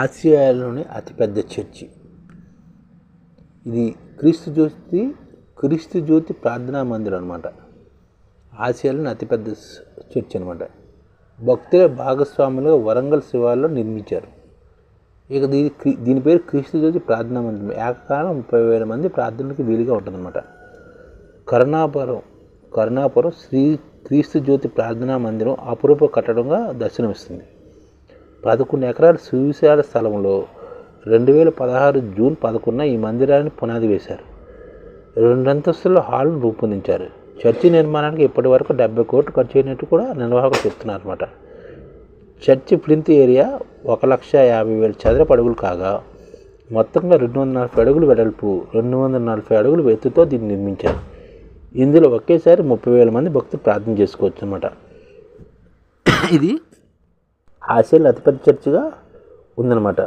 ఆసియాలోని అతిపెద్ద చర్చి. ఇది క్రీస్తు జ్యోతి క్రీస్తు జ్యోతి ప్రార్థనా మందిరం అనమాట ఆసియాలోని అతిపెద్ద చర్చి చర్చ్ అనమాట భక్తుల భాగస్వాములుగా వరంగల్ శివార్లో నిర్మించారు. ఇక దీని దీని పేరు క్రీస్తు జ్యోతి ప్రార్థనా మందిరం. ఏకకాలం ముప్పై వేల మంది ప్రార్థనలకు వీలుగా ఉంటుందన్నమాట కరుణాపురం కరుణాపురం శ్రీ క్రీస్తు జ్యోతి ప్రార్థనా మందిరం అపురూప కట్టడంగా దర్శనమిస్తుంది. పదకొండు ఎకరాల సువిశాల స్థలంలో రెండు వేల పదహారు జూన్ పదకొండున ఈ మందిరాన్ని పునాది వేశారు. రెండంతస్తుల హాల్ను రూపొందించారు. చర్చి నిర్మాణానికి ఇప్పటి వరకు డెబ్బై కోట్లు ఖర్చు అయినట్టు కూడా నిర్వాహకులు చెప్తున్నారు అనమాట చర్చి ప్లింత్ ఏరియా ఒక లక్ష యాభై వేల చదరపు అడుగులు కాగా మొత్తంగా రెండు వందల నలభై అడుగులు వెడల్పు రెండు వందల నలభై అడుగులు ఎత్తుతో దీన్ని నిర్మించారు. ఇందులో ఒకేసారి ముప్పై వేల మంది భక్తులు ప్రార్థన చేసుకోవచ్చు అనమాట ఇది ఆసియాలో అతిపెద్ద చర్చిగా ఉందన్నమాట.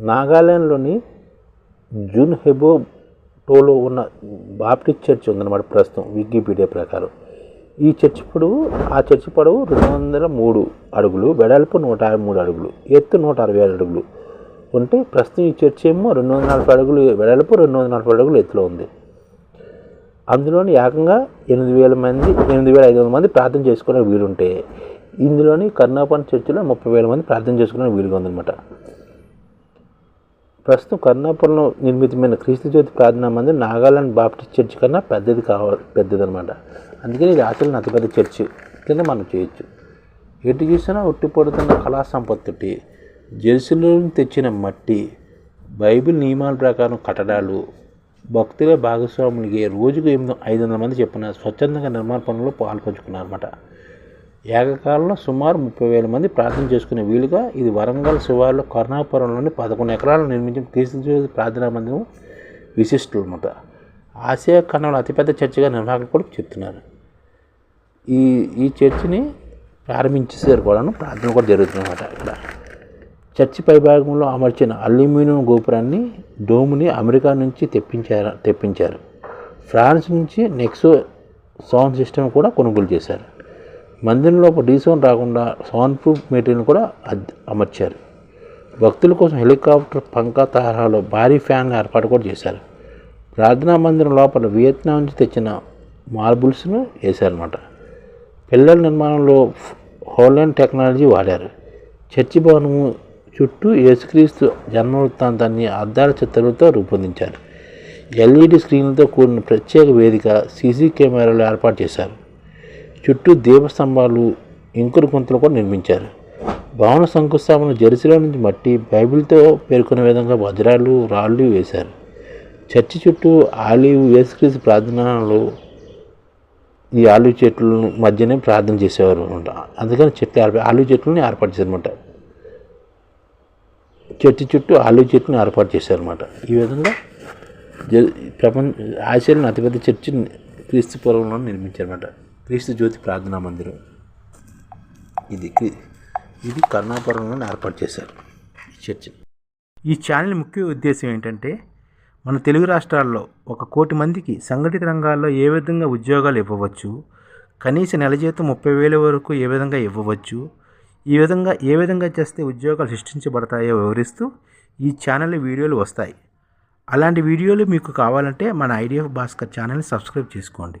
నాగాలాండ్లోని జూన్ హెబో టోలో ఉన్న బాప్టిస్ట్ చర్చ్ ఉందన్నమాట ప్రస్తుతం వికీపీడియా ప్రకారం. ఈ చర్చి పొడవు ఆ చర్చి పొడవు రెండు వందల మూడు అడుగులు వెడల్పు నూట యాభై మూడు అడుగులు ఎత్తు నూట అరవై ఆరు అడుగులు ఉంటే ప్రస్తుతం ఈ చర్చి ఏమో రెండు వందల నలభై అడుగులు వెడల్పు రెండు వందల నలభై అడుగులు ఎత్తులో ఉంది. అందులోని ఏకంగా ఎనిమిది వేల మంది ఎనిమిది వేల ఐదు వందల మంది ప్రార్థన చేసుకునే వీలుంటే ఇందులోని కర్ణాపన్ చర్చిలో ముప్పై వేల మంది ప్రార్థన చేసుకునే వీలుగా ఉందన్నమాట. ప్రస్తుతం కర్ణాపురంలో నిర్మితమైన క్రీస్తు జ్యోతి ప్రార్థనా మందిరం నాగాలాండ్ బాప్టిస్ట్ చర్చ్ కన్నా పెద్దది కావాలి పెద్దదన్నమాట. అందుకని ఇది ఆచరణ అతిపెద్ద చర్చ్. కింద మనం చేయొచ్చు. ఎటు చూసినా ఉట్టిపడుతున్న కళా సంపత్తి జెర్సీలో తెచ్చిన మట్టి బైబిల్ నియమాల ప్రకారం కట్టడాలు భక్తుల భాగస్వాములకి రోజుకు ఎనిమిది ఐదు వందల మంది చెప్పిన స్వచ్ఛందంగా నిర్మాణ పనుల్లో పాల్పంచుకున్నారన్నమాట. ఏకకాలంలో సుమారు ముప్పై వేల మంది ప్రార్థన చేసుకునే వీలుగా ఇది వరంగల్ శివార్లో కరుణాపురంలోని పదకొండు ఎకరాలు నిర్మించిన క్రీస్తు ప్రార్థనా మందిరం విశిష్టులు అనమాట ఆసియా ఖండంలో అతిపెద్ద చర్చిగా నిర్వాహకులు కూడా చెప్తున్నారు. ఈ ఈ చర్చిని ప్రారంభించేసారు కూడాను ప్రార్థన కూడా జరుగుతుందన్నమాట ఇక్కడ. చర్చి పైభాగంలో అమర్చిన అల్యూమినియం గోపురాన్ని డోముని అమెరికా నుంచి తెప్పించారు తెప్పించారు. ఫ్రాన్స్ నుంచి నెక్సో సౌండ్ సిస్టమ్ కూడా కొనుగోలు చేశారు. మందిరం లోపల డీసోన్ రాకుండా సౌండ్ ప్రూఫ్ మెటీరియల్ కూడా అద్- అమర్చారు. భక్తుల కోసం హెలికాప్టర్ పంకా తరహాలో భారీ ఫ్యాన్లు ఏర్పాటు కూడా చేశారు. ప్రార్థనా మందిరం లోపల వియత్నాం నుంచి తెచ్చిన మార్బుల్స్ను వేశారన్నమాట. పిల్లల నిర్మాణంలో హోలాండ్ టెక్నాలజీ వాడారు. చర్చి భవనము చుట్టూ యేసుక్రీస్తు జన్మ వృత్తాంతాన్ని అద్దాల చిత్రాలతో రూపొందించారు. ఎల్ఈడి స్క్రీన్లతో కూడిన ప్రత్యేక వేదిక సీసీ కెమెరాలు ఏర్పాటు చేశారు. చుట్టూ దీపస్తంభాలు ఇంకుడు గుంతలు కూడా నిర్మించారు. భవన శంకుస్థాపన జెరూసలేం నుంచి మట్టి బైబిల్తో పేర్కొనే విధంగా వజ్రాలు రాళ్ళు వేశారు. చర్చి చుట్టూ ఆలివ్ యేసుక్రీస్తు ప్రార్థనలు ఈ ఆలివ్ చెట్ల మధ్యనే ప్రార్థన చేసేవారు అనమాట. అందుకని చెట్లు ఏర్ప- ఆలివ్ చెట్లని ఏర్పాటు చేశారనమాట. చెట్టు చుట్టూ ఆలివ్ చెట్లను ఏర్పాటు చేశారనమాట. ఈ విధంగా ప్రపంచ ఆసియాలోని అతిపెద్ద చర్చి క్రీస్తు పూర్వంలో నిర్మించారన్నమాట క్రీస్తు జ్యోతి ప్రార్థనా మందిరం. ఇది ఇది కరుణాపురంలో ఏర్పాటు చేశారు ఈ ఈ ఛానల్ ముఖ్య ఉద్దేశం ఏంటంటే మన తెలుగు రాష్ట్రాల్లో ఒక కోటి మందికి సంఘటిత రంగాల్లో ఏ విధంగా ఉద్యోగాలు ఇవ్వవచ్చు కనీస నెల జీతం ముప్పై వేల వరకు ఏ విధంగా ఇవ్వవచ్చు ఈ విధంగా ఏ విధంగా చేస్తే ఉద్యోగాలు సృష్టించబడతాయో వివరిస్తూ ఈ ఛానల్ వీడియోలు వస్తాయి. అలాంటి వీడియోలు మీకు కావాలంటే మన ఐడిఎఫ్ భాస్కర్ ఛానల్ని సబ్స్క్రైబ్ చేసుకోండి.